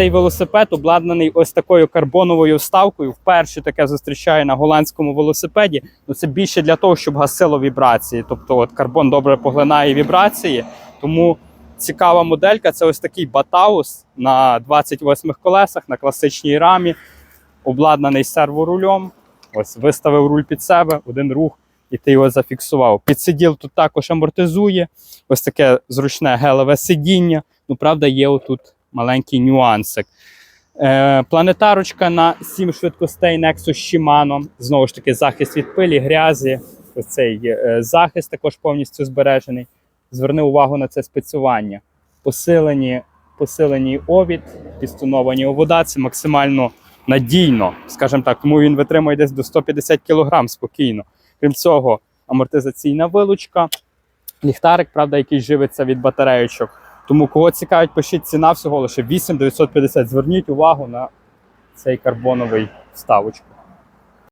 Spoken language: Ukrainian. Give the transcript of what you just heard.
цей велосипед обладнаний ось такою карбоновою вставкою. Вперше таке зустрічаю на голландському велосипеді. Ну це більше для того, щоб гасило вібрації. Тобто, от карбон добре поглинає вібрації. Тому цікава моделька. Це ось такий батаус на 28 колесах на класичній рамі, обладнаний серворулем. Ось виставив руль під себе, один рух, і ти його зафіксував. Підсиділ тут також амортизує. Ось таке зручне гелеве сидіння. Ну, правда, є отут маленький нюансик. Е, планетарочка на 7 швидкостей Nexus Shimano. Знову ж таки, захист від пилі, грязі. Ось цей е, захист також повністю збережений. Зверни увагу на це спецювання. Посилені, посилені овід, підстоновані овода. Це максимально надійно, скажімо так, тому він витримує десь до 150 кг спокійно. Крім цього, амортизаційна вилучка, ліхтарик, правда, який живиться від батарейочок. Тому кого цікавить, пишіть ціна всього лише 8950. Зверніть увагу на цей карбоновий вставочку.